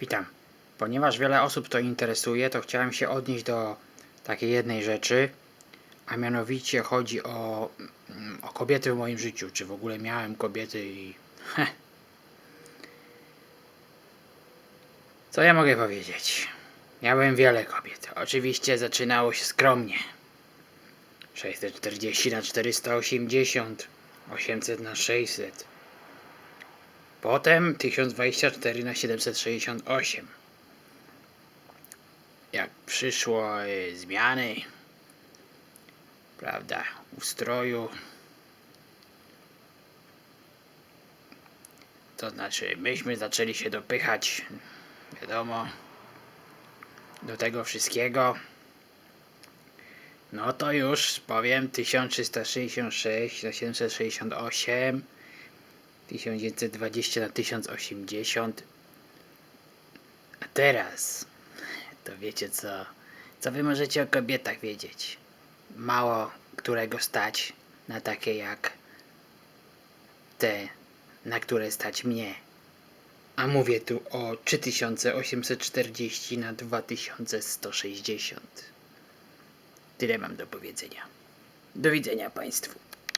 Witam. Ponieważ wiele osób to interesuje, to chciałem się odnieść do takiej jednej rzeczy, a mianowicie chodzi o, mm, o kobiety w moim życiu. Czy w ogóle miałem kobiety i. Heh. Co ja mogę powiedzieć? Miałem wiele kobiet. Oczywiście zaczynało się skromnie. 640 na 480, 800 na 600. Potem 1024 na 768. Jak przyszło y, zmiany, prawda, ustroju, to znaczy myśmy zaczęli się dopychać, wiadomo, do tego wszystkiego. No to już powiem 1366 na 768 1920 na 1080 A teraz to wiecie co? Co wy możecie o kobietach wiedzieć? Mało którego stać na takie jak te na które stać mnie. A mówię tu o 3840 na 2160 Tyle mam do powiedzenia. Do widzenia Państwu.